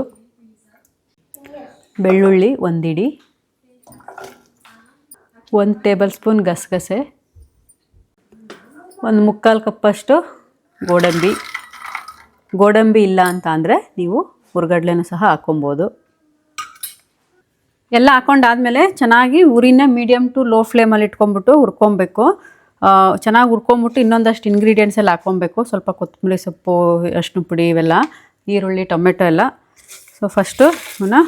Speaker 2: ಬೆಳ್ಳುಳ್ಳಿ ಒಂದಿಡಿ ಒಂದು ಟೇಬಲ್ ಸ್ಪೂನ್ ಗಸಗಸೆ, ಒಂದು ಮುಕ್ಕಾಲು ಕಪ್ಪಷ್ಟು ಗೋಡಂಬಿ. ಗೋಡಂಬಿ ಇಲ್ಲ ಅಂತ ಅಂದರೆ ನೀವು ಹುರ್ಗಡ್ಲೆನೂ ಸಹ ಹಾಕ್ಕೊಬೋದು. ಎಲ್ಲ ಹಾಕೊಂಡಾದಮೇಲೆ ಚೆನ್ನಾಗಿ ಉರಿನ ಮೀಡಿಯಮ್ ಟು ಲೋ ಫ್ಲೇಮಲ್ಲಿ ಇಟ್ಕೊಂಬಿಟ್ಟು ಹುರ್ಕೊಬೇಕು. ಚೆನ್ನಾಗಿ ಹುರ್ಕೊಂಬಿಟ್ಟು ಇನ್ನೊಂದಷ್ಟು ಇಂಗ್ರೀಡಿಯೆಂಟ್ಸ್ ಎಲ್ಲ ಹಾಕ್ಕೊಬೇಕು ಸ್ವಲ್ಪ ಕೊತ್ತಂಬರಿ ಸೊಪ್ಪು ಅರಿಶಿನ ಪುಡಿ ಇವೆಲ್ಲ, ಈರುಳ್ಳಿ, ಟೊಮೆಟೊ ಎಲ್ಲ. ಸೊ ಫಸ್ಟು ಇವನ್ನ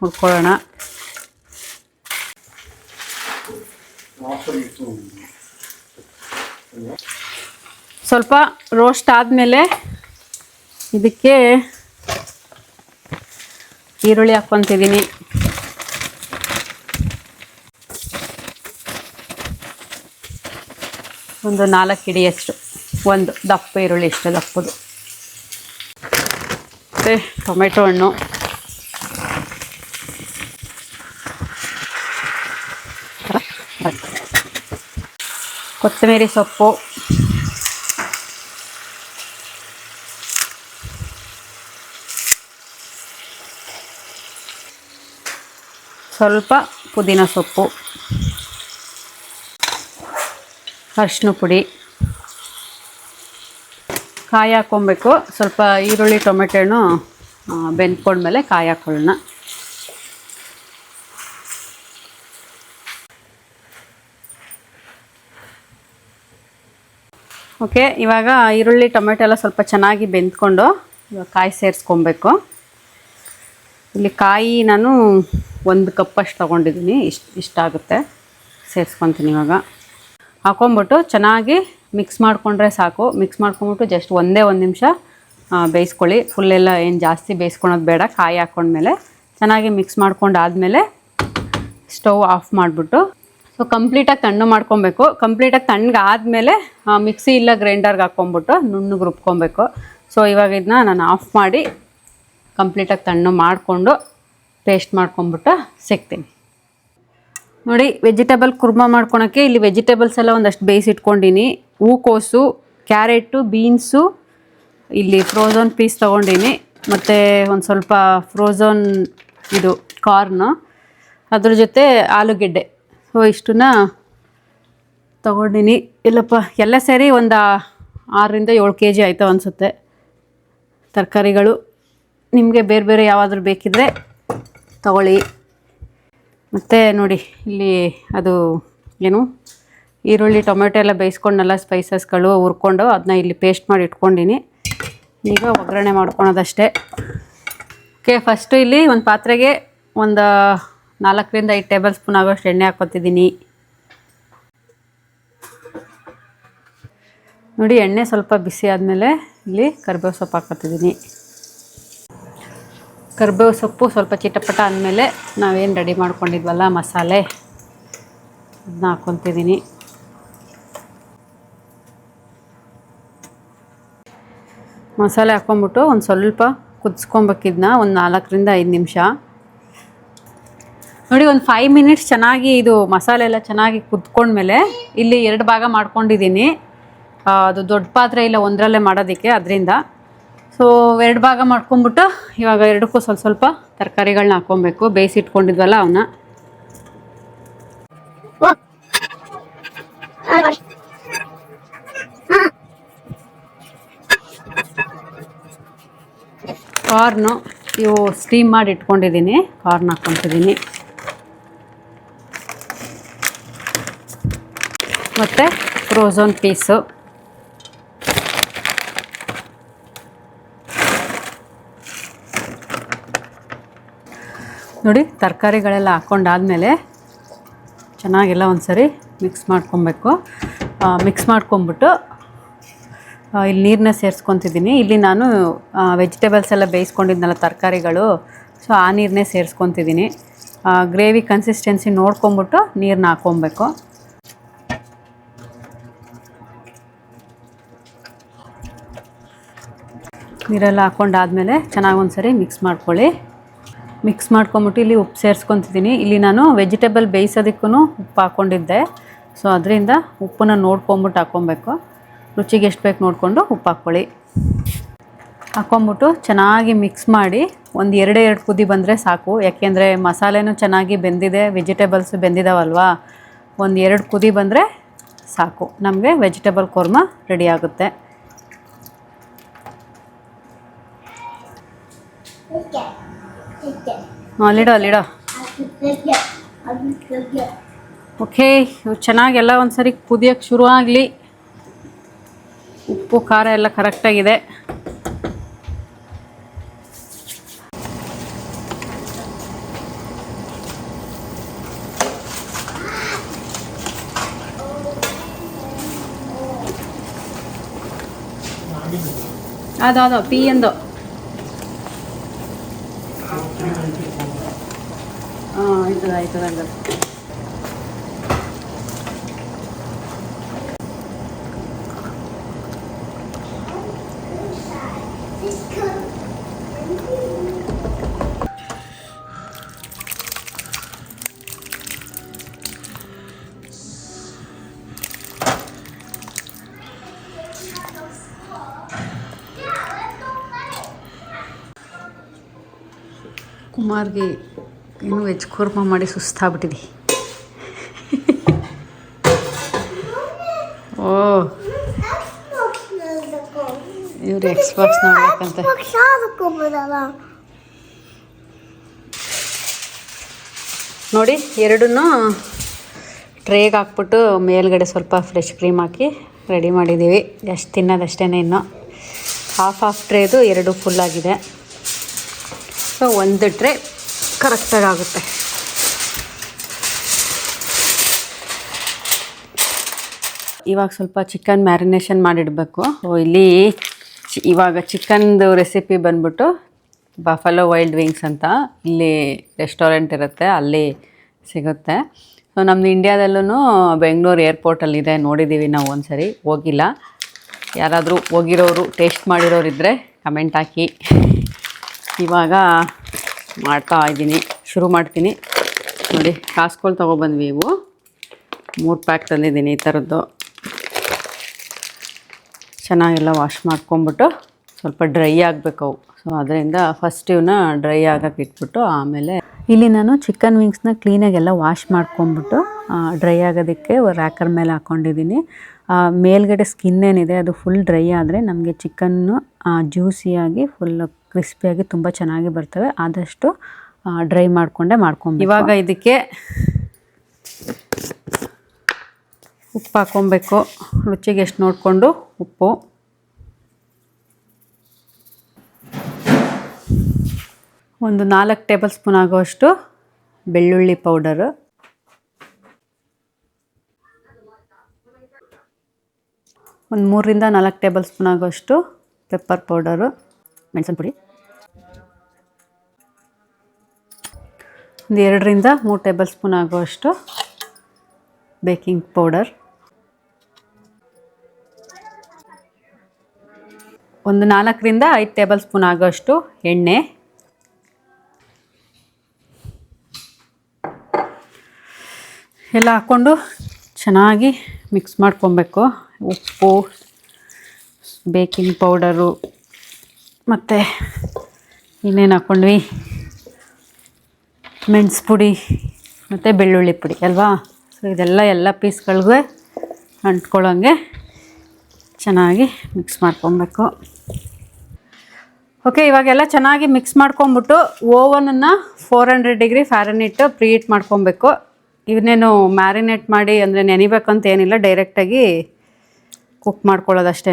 Speaker 2: ಹುರ್ಕೊಳ್ಳೋಣ. ಸ್ವಲ್ಪ ರೋಸ್ಟ್ ಆದಮೇಲೆ ಇದಕ್ಕೆ ಈರುಳ್ಳಿ ಹಾಕ್ಕೊತಿದ್ದೀನಿ. ಒಂದು ನಾಲ್ಕು ಹಿಡಿಯಷ್ಟು, ಒಂದು ದಪ್ಪ ಈರುಳ್ಳಿ ಇಷ್ಟು ದಪ್ಪದು. ಮತ್ತು ಟೊಮೆಟೊ ಹಣ್ಣು. ಕೊತ್ತಂಬರಿ ಸೊಪ್ಪು. ಸ್ವಲ್ಪ ಪುದೀನ ಸೊಪ್ಪು. ಅರಿಶಿನ ಪುಡಿ. ಕಾಯಿ ಹಾಕ್ಕೊಬೇಕು. ಸ್ವಲ್ಪ ಈರುಳ್ಳಿ, ಟೊಮೆಟೊ ಹಣ್ಣು ಬೆಂದ್ಕೊಂಡ್ಮೇಲೆ ಕಾಯಿ ಹಾಕ್ಕೊಳ್ಳೋಣ ಓಕೆ, ಇವಾಗ ಈರುಳ್ಳಿ, ಟೊಮೆಟೊ ಎಲ್ಲ ಸ್ವಲ್ಪ ಚೆನ್ನಾಗಿ ಬೆಂದ್ಕೊಂಡು ಇವಾಗ ಕಾಯಿ ಸೇರಿಸ್ಕೊಬೇಕು. ಇಲ್ಲಿ ಕಾಯಿ ನಾನು ಒಂದು ಕಪ್ಪಷ್ಟು ತೊಗೊಂಡಿದ್ದೀನಿ. ಇಷ್ಟು, ಇಷ್ಟ ಆಗುತ್ತೆ. ಸೇರಿಸ್ಕೊತೀನಿ ಇವಾಗ. ಹಾಕೊಂಬಿಟ್ಟು ಚೆನ್ನಾಗಿ ಮಿಕ್ಸ್ ಮಾಡಿಕೊಂಡ್ರೆ ಸಾಕು. ಮಿಕ್ಸ್ ಮಾಡ್ಕೊಂಬಿಟ್ಟು ಜಸ್ಟ್ ಒಂದೇ ಒಂದು ನಿಮಿಷ ಬೇಯಿಸ್ಕೊಳ್ಳಿ. ಫುಲ್ಲೆಲ್ಲ ಏನು ಜಾಸ್ತಿ ಬೇಯಿಸ್ಕೊಳೋದು ಬೇಡ. ಕಾಯಿ ಹಾಕ್ಕೊಂಡ್ಮೇಲೆ ಚೆನ್ನಾಗಿ ಮಿಕ್ಸ್ ಮಾಡ್ಕೊಂಡು ಆದಮೇಲೆ ಸ್ಟವ್ ಆಫ್ ಮಾಡಿಬಿಟ್ಟು ಸೊ ಕಂಪ್ಲೀಟಾಗಿ ತಣ್ಣು ಮಾಡ್ಕೊಬೇಕು. ಕಂಪ್ಲೀಟಾಗಿ ತಣ್ಣಗೆ ಆದಮೇಲೆ ಮಿಕ್ಸಿ ಇಲ್ಲ ಗ್ರೈಂಡರ್ಗೆ ಹಾಕ್ಕೊಂಬಿಟ್ಟು ನುಣ್ಣಗೆ ರುಬ್ಕೊಬೇಕು. ಸೊ ಇವಾಗ ಇದನ್ನ ನಾನು ಆಫ್ ಮಾಡಿ ಕಂಪ್ಲೀಟಾಗಿ ತಣ್ಣು ಮಾಡಿಕೊಂಡು ಪೇಸ್ಟ್ ಮಾಡ್ಕೊಂಬಿಟ್ಟು ಸಿಗ್ತೀನಿ. ನೋಡಿ ವೆಜಿಟೇಬಲ್ ಕುರ್ಮಾ ಮಾಡ್ಕೊಳಕ್ಕೆ ಇಲ್ಲಿ ವೆಜಿಟೇಬಲ್ಸ್ ಎಲ್ಲ ಒಂದಷ್ಟು ಬೇಯಿಸಿಟ್ಕೊಂಡಿನಿ ಹೂಕೋಸು, ಕ್ಯಾರೆಟು, ಬೀನ್ಸು, ಇಲ್ಲಿ ಫ್ರೋಝನ್ ಪೀಸ್ ತೊಗೊಂಡಿನಿ. ಮತ್ತು ಒಂದು ಸ್ವಲ್ಪ ಫ್ರೋಝನ್ ಇದು ಕಾರ್ನು. ಅದ್ರ ಜೊತೆ ಆಲೂಗೆಡ್ಡೆ. ಸೊ ಇಷ್ಟನ್ನ ತೊಗೊಂಡಿನಿ. ಇಲ್ಲಪ್ಪ, ಎಲ್ಲ ಸೇರಿ ಒಂದು ಆರರಿಂದ ಏಳು ಕೆ ಜಿ ಆಯಿತು ಅನಿಸುತ್ತೆ. ತರಕಾರಿಗಳು. ನಿಮಗೆ ಬೇರೆ ಬೇರೆ ಯಾವಾದರೂ ಬೇಕಿದ್ದರೆ ತಗೊಳ್ಳಿ. ಮತ್ತು ನೋಡಿ, ಇಲ್ಲಿ ಅದು ಏನು? ಈರುಳ್ಳಿ, ಟೊಮೆಟೊ ಎಲ್ಲ ಬೇಯಿಸ್ಕೊಂಡೆಲ್ಲ ಸ್ಪೈಸಸ್ಗಳು ಹುರ್ಕೊಂಡು ಅದನ್ನ ಇಲ್ಲಿ ಪೇಸ್ಟ್ ಮಾಡಿ ಇಟ್ಕೊಂಡಿನಿ. ಈಗ ಒಗ್ಗರಣೆ ಮಾಡ್ಕೊಳೋದಷ್ಟೇ. ಓಕೆ ಫಸ್ಟು ಇಲ್ಲಿ ಒಂದು ಪಾತ್ರೆಗೆ ಒಂದು ನಾಲ್ಕರಿಂದ ಐದು ಟೇಬಲ್ ಸ್ಪೂನ್ ಆಗೋಷ್ಟು ಎಣ್ಣೆ ಹಾಕ್ಕೊತಿದ್ದೀನಿ ನೋಡಿ, ಎಣ್ಣೆ ಸ್ವಲ್ಪ ಬಿಸಿ ಆದಮೇಲೆ ಇಲ್ಲಿ ಕರಿಬೇವು ಸೊಪ್ಪು ಹಾಕ್ಕೊತಿದ್ದೀನಿ ಕರಿಬೇವು ಸೊಪ್ಪು ಸ್ವಲ್ಪ ಚಿಟಪಟ ಅಂದಮೇಲೆ ನಾವೇನು ರೆಡಿ ಮಾಡ್ಕೊಂಡಿದ್ವಲ್ಲ ಮಸಾಲೆ ಅದನ್ನ ಹಾಕ್ಕೊತಿದ್ದೀನಿ ಮಸಾಲೆ ಹಾಕ್ಕೊಂಬಿಟ್ಟು ಒಂದು ಸ್ವಲ್ಪ ಕುದಿಸ್ಕೊಬೇಕಿದ್ನ ಒಂದು ನಾಲ್ಕರಿಂದ ಐದು ನಿಮಿಷ. ನೋಡಿ ಒಂದು ಫೈವ್ ಮಿನಿಟ್ಸ್ ಚೆನ್ನಾಗಿ ಇದು ಮಸಾಲೆ ಎಲ್ಲ ಚೆನ್ನಾಗಿ ಕುದ್ಕೊಂಡ್ಮೇಲೆ ಇಲ್ಲಿ ಎರಡು ಭಾಗ ಮಾಡ್ಕೊಂಡಿದ್ದೀನಿ ಅದು ದೊಡ್ಡ ಪಾತ್ರೆ ಇಲ್ಲ ಒಂದರಲ್ಲೇ ಮಾಡೋದಕ್ಕೆ, ಅದರಿಂದ. ಸೊ ಎರಡು ಭಾಗ ಮಾಡ್ಕೊಂಬಿಟ್ಟು ಇವಾಗ ಎರಡಕ್ಕೂ ಸ್ವಲ್ಪ ಸ್ವಲ್ಪ ತರಕಾರಿಗಳನ್ನ ಹಾಕ್ಕೊಬೇಕು. ಬೇಯಿಸಿಟ್ಕೊಂಡಿದ್ವಲ್ಲ ಅವನ್ನ ಕಾರ್ನು ಇವು ಸ್ಟೀಮ್ ಮಾಡಿ ಇಟ್ಕೊಂಡಿದ್ದೀನಿ. ಕಾರ್ನ್ ಹಾಕ್ಕೊತಿದ್ದೀನಿ. ಮತ್ತು ಫ್ರೋಝನ್ ಪೀಸು ನೋಡಿ, ತರಕಾರಿಗಳೆಲ್ಲ ಹಾಕ್ಕೊಂಡಾದಮೇಲೆ ಚೆನ್ನಾಗೆಲ್ಲ ಒಂದ್ಸರಿ ಮಿಕ್ಸ್ ಮಾಡ್ಕೊಬೇಕು. ಮಿಕ್ಸ್ ಮಾಡ್ಕೊಂಬಿಟ್ಟು ಇಲ್ಲಿ ನೀರನ್ನ ಸೇರಿಸ್ಕೊತಿದ್ದೀನಿ. ಇಲ್ಲಿ ನಾನು ವೆಜಿಟೇಬಲ್ಸ್ ಎಲ್ಲ ಬೇಯಿಸ್ಕೊಂಡಿದ್ನಲ್ಲ ತರಕಾರಿಗಳು. ಸೊ ಆ ನೀರನ್ನೇ ಸೇರಿಸ್ಕೊತಿದ್ದೀನಿ. ಗ್ರೇವಿ ಕನ್ಸಿಸ್ಟೆನ್ಸಿ ನೋಡ್ಕೊಂಬಿಟ್ಟು ನೀರನ್ನ ಹಾಕ್ಕೊಬೇಕು ನೀರೆಲ್ಲ ಹಾಕ್ಕೊಂಡಾದಮೇಲೆ ಚೆನ್ನಾಗಿ ಒಂದ್ಸರಿ ಮಿಕ್ಸ್ ಮಾಡ್ಕೊಳ್ಳಿ. ಮಿಕ್ಸ್ ಮಾಡ್ಕೊಂಬಿಟ್ಟು ಇಲ್ಲಿ ಉಪ್ಪು ಸೇರಿಸ್ಕೊತಿದ್ದೀನಿ. ಇಲ್ಲಿ ನಾನು ವೆಜಿಟೇಬಲ್ ಬೇಯಿಸೋದಕ್ಕೂ ಉಪ್ಪು ಹಾಕ್ಕೊಂಡಿದ್ದೆ. ಸೊ ಅದರಿಂದ ಉಪ್ಪನ್ನ ನೋಡ್ಕೊಂಬಿಟ್ಟು ಹಾಕ್ಕೊಬೇಕು. ರುಚಿಗೆ ಎಷ್ಟು ಬೇಕು ನೋಡಿಕೊಂಡು ಉಪ್ಪು ಹಾಕ್ಕೊಳ್ಳಿ. ಹಾಕ್ಕೊಂಬಿಟ್ಟು ಚೆನ್ನಾಗಿ ಮಿಕ್ಸ್ ಮಾಡಿ ಒಂದು ಎರಡು ಎರಡು ಕುದಿ ಬಂದರೆ ಸಾಕು. ಯಾಕೆಂದರೆ ಮಸಾಲೆನೂ ಚೆನ್ನಾಗಿ ಬೆಂದಿದೆ, ವೆಜಿಟೇಬಲ್ಸ್ ಬೆಂದಿದಾವಲ್ವಾ? ಒಂದು ಎರಡು ಕುದಿ ಬಂದರೆ ಸಾಕು. ನಮಗೆ ವೆಜಿಟೇಬಲ್ ಕೋರ್ಮ ರೆಡಿ ಆಗುತ್ತೆ. ಅಲ್ಲಿಡೋ ಅಲ್ಲಿಡೋ ಓಕೆ ಚೆನ್ನಾಗೆಲ್ಲ ಒಂದ್ಸರಿ ಕುದಿಯೋಕ್ಕೆ ಶುರು ಆಗಲಿ. ಉಪ್ಪು, ಖಾರ ಎಲ್ಲ ಕರೆಕ್ಟಾಗಿದೆ ಅದು ಅದು ಪಿ ಎಂದು. ああいただいただいた。ಕುಮಾರ್ಗೆ ಏನು ವೆಜ್ ಕುರ್ಮ ಮಾಡಿ ಸುಸ್ತಾಗ್ಬಿಟ್ಟಿದೆ. ಓ. ಇವ್ರು ಎಕ್ಸ್ಬಾಕ್ಸ್ ನೋಡ್ಬೇಕಂತ. ನೋಡಿ, ಎರಡನ್ನೂ ಟ್ರೇಗೆ ಹಾಕ್ಬಿಟ್ಟು ಮೇಲ್ಗಡೆ ಸ್ವಲ್ಪ ಫ್ರೆಶ್ ಕ್ರೀಮ್ ಹಾಕಿ ರೆಡಿ ಮಾಡಿದ್ದೀವಿ. ಎಷ್ಟು ತಿನ್ನೋದಷ್ಟೇ ಇನ್ನು. ಹಾಫ್ ಹಾಫ್ ಟ್ರೇದು ಎರಡು ಫುಲ್ ಆಗಿದೆ. ಸೊ ಒಂದು ಟ್ರೇ ಕರೆಕ್ಟಾಗಿ ಆಗುತ್ತೆ. ಇವಾಗ ಸ್ವಲ್ಪ ಚಿಕನ್ ಮ್ಯಾರಿನೇಷನ್ ಮಾಡಿಡಬೇಕು. ಇಲ್ಲಿ ಇವಾಗ ಚಿಕನ್ದು ರೆಸಿಪಿ ಬಂದ್ಬಿಟ್ಟು ಬಫಲೋ ವೈಲ್ಡ್ ವಿಂಗ್ಸ್ ಅಂತ. ಇಲ್ಲಿ ರೆಸ್ಟೋರೆಂಟ್ ಇರುತ್ತೆ, ಅಲ್ಲಿ ಸಿಗುತ್ತೆ. ಸೊ ನಮ್ಮದು ಇಂಡ್ಯಾದಲ್ಲೂ ಬೆಂಗಳೂರು ಏರ್ಪೋರ್ಟಲ್ಲಿದೆ ನೋಡಿದ್ದೀವಿ ನಾವು ಒಂದ್ಸರಿ. ಹೋಗಿಲ್ಲ. ಯಾರಾದರೂ ಹೋಗಿರೋರು, ಟೇಸ್ಟ್ ಮಾಡಿರೋರು ಇದ್ದರೆ ಕಮೆಂಟ್ ಹಾಕಿ. ಇವಾಗ ಮಾಡ್ತಾ ಇದ್ದೀನಿ. ಶುರು ಮಾಡ್ತೀನಿ. ನೋಡಿ ಕಾಸ್ಗಳು ತೊಗೊಬಂದ್ವಿ ಇವು. ಮೂರು ಪ್ಯಾಕ್ ತಂದಿದ್ದೀನಿ ಈ ಥರದ್ದು ಚೆನ್ನಾಗೆಲ್ಲ ವಾಶ್ ಮಾಡ್ಕೊಂಬಿಟ್ಟು ಸ್ವಲ್ಪ ಡ್ರೈ ಆಗಬೇಕು ಅವು. ಸೊ ಅದರಿಂದ ಫಸ್ಟ್ ಇವನ್ನ ಡ್ರೈ ಆಗಕ್ಕೆ ಇಟ್ಬಿಟ್ಟು ಆಮೇಲೆ ಇಲ್ಲಿ ನಾನು ಚಿಕನ್ ವಿಂಗ್ಸ್ನ ಕ್ಲೀನಾಗೆಲ್ಲ ವಾಶ್ ಮಾಡ್ಕೊಂಬಿಟ್ಟು ಡ್ರೈ ಆಗೋದಕ್ಕೆ ರ್ಯಾಕರ್ ಮೇಲೆ ಹಾಕ್ಕೊಂಡಿದ್ದೀನಿ ಮೇಲ್ಗಡೆ ಸ್ಕಿನ್ ಏನಿದೆ ಅದು ಫುಲ್ ಡ್ರೈ ಆದರೆ ನಮಗೆ ಚಿಕನ್ನು ಜ್ಯೂಸಿಯಾಗಿ ಫುಲ್ ಕ್ರಿಸ್ಪಿಯಾಗಿ ತುಂಬ ಚೆನ್ನಾಗಿ ಬರ್ತವೆ. ಆದಷ್ಟು ಡ್ರೈ ಮಾಡಿಕೊಂಡೆ ಮಾಡ್ಕೊಬೇಕು. ಇವಾಗ ಇದಕ್ಕೆ ಉಪ್ಪು ಹಾಕ್ಕೊಬೇಕು. ರುಚಿಗೆ ಎಷ್ಟು ನೋಡಿಕೊಂಡು ಉಪ್ಪು. ಒಂದು ನಾಲ್ಕು ಟೇಬಲ್ ಸ್ಪೂನ್ ಆಗುವಷ್ಟು ಬೆಳ್ಳುಳ್ಳಿ ಪೌಡರು. ಒಂದು ಮೂರರಿಂದ ನಾಲ್ಕು ಟೇಬಲ್ ಸ್ಪೂನ್ ಆಗುವಷ್ಟು ಪೆಪ್ಪರ್ ಪೌಡರು ಮೆಣಸಿನ ಪುಡಿ ಒಂದು ಎರಡರಿಂದ ಮೂರು ಟೇಬಲ್ ಸ್ಪೂನ್ ಆಗುವಷ್ಟು ಬೇಕಿಂಗ್ ಪೌಡರ್. ಒಂದು ನಾಲ್ಕರಿಂದ ಐದು ಟೇಬಲ್ ಸ್ಪೂನ್ ಆಗೋಷ್ಟು ಎಣ್ಣೆ. ಎಲ್ಲ ಹಾಕ್ಕೊಂಡು ಚೆನ್ನಾಗಿ ಮಿಕ್ಸ್ ಮಾಡ್ಕೊಬೇಕು. ಉಪ್ಪು, ಬೇಕಿಂಗ್ ಪೌಡರು, ಮತ್ತು ಇನ್ನೇನು ಹಾಕ್ಕೊಂಡ್ವಿ? ಮೆಣಸು ಪುಡಿ ಮತ್ತು ಬೆಳ್ಳುಳ್ಳಿ ಪುಡಿ, ಅಲ್ವಾ? ಸೊ ಇದೆಲ್ಲ ಎಲ್ಲ ಪೀಸ್ಗಳಿಗೂ ಅಂಟ್ಕೊಳ್ಳೋಂಗೆ ಚೆನ್ನಾಗಿ ಮಿಕ್ಸ್ ಮಾಡ್ಕೊಬೇಕು. ಓಕೆ ಇವಾಗೆಲ್ಲ ಚೆನ್ನಾಗಿ ಮಿಕ್ಸ್ ಮಾಡ್ಕೊಂಬಿಟ್ಟು ಓವನನ್ನು four hundred degree Fahrenheit preheat ಮಾಡ್ಕೊಬೇಕು. ಇವನ್ನೇನು ಮ್ಯಾರಿನೇಟ್ ಮಾಡಿ ಅಂದರೆ ನೆನಿಬೇಕಂತ ಏನಿಲ್ಲ ಡೈರೆಕ್ಟಾಗಿ ಕುಕ್ ಮಾಡ್ಕೊಳ್ಳೋದಷ್ಟೇ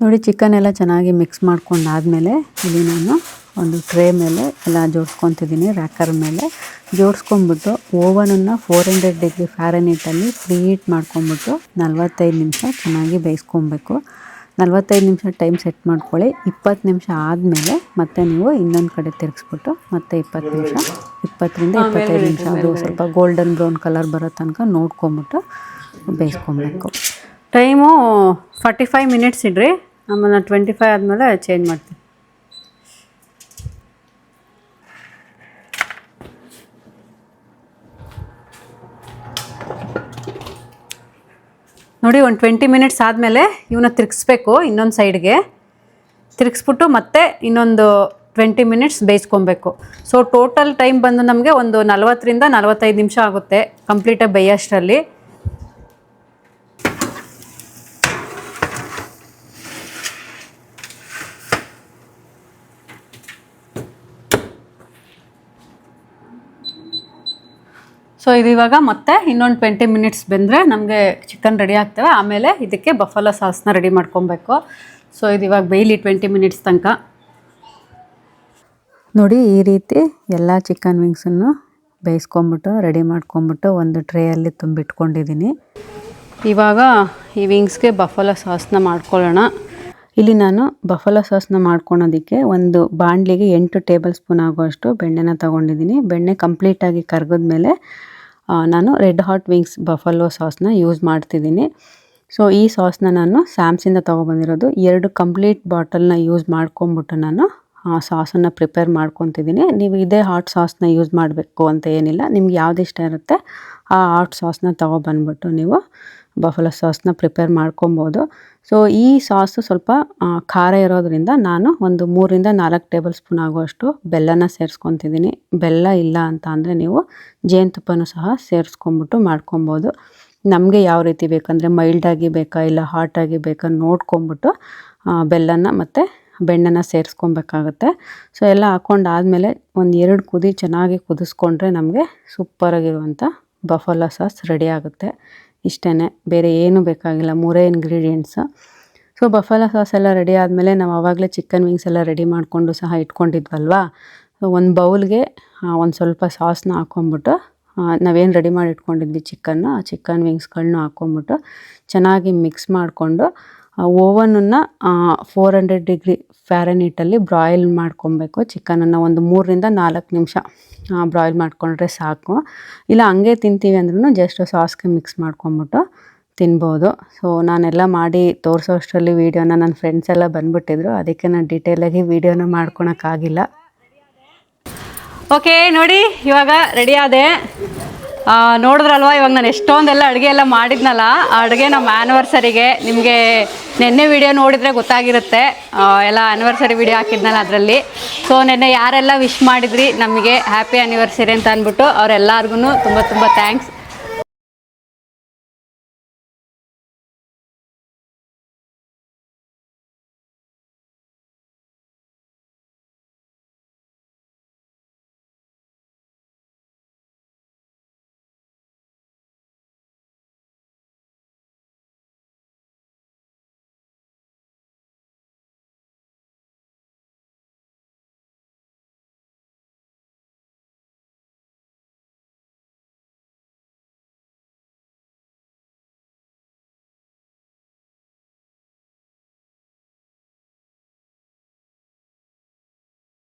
Speaker 2: ನೋಡಿ ಚಿಕನ್ ಎಲ್ಲ ಚೆನ್ನಾಗಿ ಮಿಕ್ಸ್ ಮಾಡ್ಕೊಂಡಾದಮೇಲೆ ಇಲ್ಲಿ ನಾನು ಒಂದು ಟ್ರೇ ಮೇಲೆ ಎಲ್ಲ ಜೋಡಿಸ್ಕೊತಿದ್ದೀನಿ ರ್ಯಾಕರ್ ಮೇಲೆ. ಜೋಡಿಸ್ಕೊಂಬಿಟ್ಟು ಓವನನ್ನು ಫೋರ್ ಹಂಡ್ರೆಡ್ ಡಿಗ್ರಿ ಫ್ಯಾರನೀಟಲ್ಲಿ ಪ್ರೀಹೀಟ್ ಮಾಡ್ಕೊಂಬಿಟ್ಟು ನಲ್ವತ್ತೈದು ನಿಮಿಷ ಚೆನ್ನಾಗಿ ಬೇಯಿಸ್ಕೊಬೇಕು. ನಲ್ವತ್ತೈದು ನಿಮಿಷ ಟೈಮ್ ಸೆಟ್ ಮಾಡ್ಕೊಳ್ಳಿ. ಇಪ್ಪತ್ತು ನಿಮಿಷ ಆದಮೇಲೆ ಮತ್ತೆ ನೀವು ಇನ್ನೊಂದು ಕಡೆ ತಿರುಗಿಸ್ಬಿಟ್ಟು ಮತ್ತೆ ಇಪ್ಪತ್ತು ನಿಮಿಷ ಇಪ್ಪತ್ತರಿಂದ ಇಪ್ಪತ್ತೈದು ನಿಮಿಷ. ಅದು ಸ್ವಲ್ಪ ಗೋಲ್ಡನ್ ಬ್ರೌನ್ ಕಲರ್ ಬರೋ ತನಕ ನೋಡ್ಕೊಂಬಿಟ್ಟು ಬೇಯಿಸ್ಕೊಬೇಕು. ಟೈಮು ಫಾರ್ಟಿ ಫೈವ್ ಮಿನಿಟ್ಸ್ ಇಡ್ರಿ. ಆಮೇಲೆ ಟ್ವೆಂಟಿ ಫೈವ್ ಆದಮೇಲೆ ಚೇಂಜ್ ಮಾಡ್ತೀನಿ. ನೋಡಿ, ಒಂದು ಟ್ವೆಂಟಿ ಮಿನಿಟ್ಸ್ ಆದಮೇಲೆ ಇವನ್ನ ತಿರುಗಿಸ್ಬೇಕು ಇನ್ನೊಂದು ಸೈಡ್ಗೆ ತಿರುಗಿಸ್ಬಿಟ್ಟು ಮತ್ತೆ ಇನ್ನೊಂದು ಟ್ವೆಂಟಿ ಮಿನಿಟ್ಸ್ ಬೇಯಿಸ್ಕೊಬೇಕು. ಸೊ ಟೋಟಲ್ ಟೈಮ್ ಬಂದು ನಮಗೆ ಒಂದು ನಲವತ್ತರಿಂದ ನಲವತ್ತೈದು ನಿಮಿಷ ಆಗುತ್ತೆ ಕಂಪ್ಲೀಟಾಗಿ ಬೇಯೋಷ್ಟರಲ್ಲಿ ಸೊ ಇದು ಇವಾಗ ಮತ್ತೆ ಇನ್ನೊಂದು ಟ್ವೆಂಟಿ ಮಿನಿಟ್ಸ್ ಬೆಂದರೆ ನಮಗೆ ಚಿಕನ್ ರೆಡಿ ಆಗ್ತವೆ. ಆಮೇಲೆ ಇದಕ್ಕೆ ಬಫಲೋ ಸಾಸ್ನ ರೆಡಿ ಮಾಡ್ಕೊಬೇಕು. ಸೊ ಇದು ಇವಾಗ ಬೇಯ್ಲಿ ಟ್ವೆಂಟಿ ಮಿನಿಟ್ಸ್ ತನಕ. ನೋಡಿ ಈ ರೀತಿ ಎಲ್ಲ ಚಿಕನ್ ವಿಂಗ್ಸನ್ನು ಬೇಯಿಸ್ಕೊಂಬಿಟ್ಟು ರೆಡಿ ಮಾಡ್ಕೊಂಬಿಟ್ಟು ಒಂದು ಟ್ರೇಯಲ್ಲಿ ತುಂಬಿಟ್ಕೊಂಡಿದ್ದೀನಿ. ಇವಾಗ ಈ ವಿಂಗ್ಸ್ಗೆ ಬಫಲೋ ಸಾಸ್ನ ಮಾಡ್ಕೊಳ್ಳೋಣ. ಇಲ್ಲಿ ನಾನು ಬಫಲೋ ಸಾಸ್ನ ಮಾಡ್ಕೊಳೋದಕ್ಕೆ ಒಂದು ಬಾಣಲಿಗೆ ಎಂಟು ಟೇಬಲ್ ಸ್ಪೂನ್ ಆಗುವಷ್ಟು ಬೆಣ್ಣೆನ ತೊಗೊಂಡಿದ್ದೀನಿ. ಬೆಣ್ಣೆ ಕಂಪ್ಲೀಟಾಗಿ ಕರಗಿದ ಮೇಲೆ ನಾನು ರೆಡ್ ಹಾಟ್ ವಿಂಗ್ಸ್ ಬಫಲೋ ಸಾಸ್ನ ಯೂಸ್ ಮಾಡ್ತಿದ್ದೀನಿ. ಸೊ, ಈ ಸಾಸ್ನ ನಾನು ಸ್ಯಾಮ್ಸಿಂದ ತೊಗೊಬಂದಿರೋದು. ಎರಡು ಕಂಪ್ಲೀಟ್ ಬಾಟಲ್ನ ಯೂಸ್ ಮಾಡ್ಕೊಂಬಿಟ್ಟು ನಾನು, ಆ, ಸಾಸನ್ನು ಪ್ರಿಪೇರ್ ಮಾಡ್ಕೊತಿದ್ದೀನಿ. ನೀವು ಇದೇ ಹಾಟ್ ಸಾಸ್ನ ಯೂಸ್ ಮಾಡಬೇಕು ಅಂತ ಏನಿಲ್ಲ. ನಿಮ್ಗೆ ಯಾವ್ದು ಇಷ್ಟ ಇರುತ್ತೆ, ಆ ಹಾಟ್ ಸಾಸ್ನ ತೊಗೊಬಂದ್ಬಿಟ್ಟು ನೀವು ಬಫಲೋ ಸಾಸ್ನ ಪ್ರಿಪೇರ್ ಮಾಡ್ಕೊಬೋದು. ಸೊ ಈ ಸಾಸು ಸ್ವಲ್ಪ ಖಾರ ಇರೋದ್ರಿಂದ ನಾನು ಒಂದು ಮೂರಿಂದ ನಾಲ್ಕು ಟೇಬಲ್ ಸ್ಪೂನ್ ಆಗುವಷ್ಟು ಬೆಲ್ಲನ ಸೇರಿಸ್ಕೊತಿದ್ದೀನಿ. ಬೆಲ್ಲ ಇಲ್ಲ ಅಂತ ಅಂದರೆ ನೀವು ಜೇನುತುಪ್ಪನೂ ಸಹ ಸೇರಿಸ್ಕೊಂಬಿಟ್ಟು ಮಾಡ್ಕೊಬೋದು. ನಮಗೆ ಯಾವ ರೀತಿ ಬೇಕಂದರೆ ಮೈಲ್ಡಾಗಿ ಬೇಕಾ ಇಲ್ಲ ಹಾಟಾಗಿ ಬೇಕಾ ನೋಡ್ಕೊಂಬಿಟ್ಟು ಬೆಲ್ಲನ ಮತ್ತು ಬೆಣ್ಣೆನ ಸೇರಿಸ್ಕೊಬೇಕಾಗತ್ತೆ. ಸೊ ಎಲ್ಲ ಹಾಕ್ಕೊಂಡಾದಮೇಲೆ ಒಂದು ಎರಡು ಕುದಿ ಚೆನ್ನಾಗಿ ಕುದಿಸ್ಕೊಂಡ್ರೆ ನಮಗೆ ಸೂಪರಾಗಿರುವಂಥ ಬಫಲೋ ಸಾಸ್ ರೆಡಿ ಆಗುತ್ತೆ. ಇಷ್ಟೇ ಬೇರೆ ಏನೂ ಬೇಕಾಗಿಲ್ಲ. ಮೂರೇ ಇಂಗ್ರೀಡಿಯೆಂಟ್ಸು ಸೊ ಬಫಾಲ ಸಾಸ್ ಎಲ್ಲ ರೆಡಿ ಆದಮೇಲೆ ನಾವು ಆವಾಗಲೇ ಚಿಕನ್ ವಿಂಗ್ಸ್ ಎಲ್ಲ ರೆಡಿ ಮಾಡಿಕೊಂಡು ಸಹ ಇಟ್ಕೊಂಡಿದ್ವಲ್ವಾ? ಒಂದು ಬೌಲ್ಗೆ ಒಂದು ಸ್ವಲ್ಪ ಸಾಸ್ನ ಹಾಕ್ಕೊಂಬಿಟ್ಟು ನಾವೇನು ರೆಡಿ ಮಾಡಿ ಇಟ್ಕೊಂಡಿದ್ವಿ ಚಿಕನ್ನ ಆ ಚಿಕನ್ ವಿಂಗ್ಸ್ಗಳನ್ನ ಹಾಕ್ಕೊಂಬಿಟ್ಟು ಚೆನ್ನಾಗಿ ಮಿಕ್ಸ್ ಮಾಡಿಕೊಂಡು ಓವನನ್ನು ಫೋರ್ ಹಂಡ್ರೆಡ್ ಡಿಗ್ರಿ ಫ್ಯಾರನೀಟಲ್ಲಿ ಬ್ರಾಯ್ಲ್ ಮಾಡ್ಕೊಬೇಕು ಚಿಕನನ್ನು ಒಂದು ಮೂರರಿಂದ ನಾಲ್ಕು ನಿಮಿಷ ಬ್ರಾಯ್ಲ್ ಮಾಡಿಕೊಂಡ್ರೆ ಸಾಕು. ಇಲ್ಲ, ಹಂಗೆ ತಿಂತೀವಿ ಅಂದ್ರೂ ಜಸ್ಟ್ ಸಾಸ್ಗೆ ಮಿಕ್ಸ್ ಮಾಡ್ಕೊಂಬಿಟ್ಟು ತಿನ್ಬೋದು. ಸೊ ನಾನೆಲ್ಲ ಮಾಡಿ ತೋರಿಸೋ ಅಷ್ಟರಲ್ಲಿ ವೀಡಿಯೋನ ನನ್ನ ಫ್ರೆಂಡ್ಸ್ ಎಲ್ಲ ಬಂದುಬಿಟ್ಟಿದ್ರು. ಅದಕ್ಕೆ ನಾನು ಡೀಟೇಲಾಗಿ ವೀಡಿಯೋನ ಮಾಡ್ಕೊಳಕ್ಕಾಗಿಲ್ಲ ಓಕೆ ನೋಡಿ, ಇವಾಗ ರೆಡಿ ಆದೆ. ನೋಡಿದ್ರಲ್ವಾ? ಇವಾಗ ನಾನು ಎಷ್ಟೊಂದೆಲ್ಲ ಅಡುಗೆ ಎಲ್ಲ ಮಾಡಿದ್ನಲ್ಲ, ಆ ಅಡುಗೆ ನಮ್ಮ ಆ್ಯನಿವರ್ಸರಿಗೆ ನಿಮಗೆ ನಿನ್ನೆ ವಿಡಿಯೋ ನೋಡಿದರೆ ಗೊತ್ತಾಗಿರುತ್ತೆ. ಎಲ್ಲ ಆ್ಯನಿವರ್ಸರಿ ವಿಡಿಯೋ ಹಾಕಿದ್ನಲ್ಲ ಅದರಲ್ಲಿ. ಸೊ ನಿನ್ನೆ ಯಾರೆಲ್ಲ ವಿಶ್ ಮಾಡಿದ್ರಿ ನಮಗೆ ಹ್ಯಾಪಿ ಆ್ಯನಿವರ್ಸರಿ ಅಂತ ಅಂದ್ಬಿಟ್ಟು ಅವರೆಲ್ಲರಿಗೂ ತುಂಬ ತುಂಬ ಥ್ಯಾಂಕ್ಸ್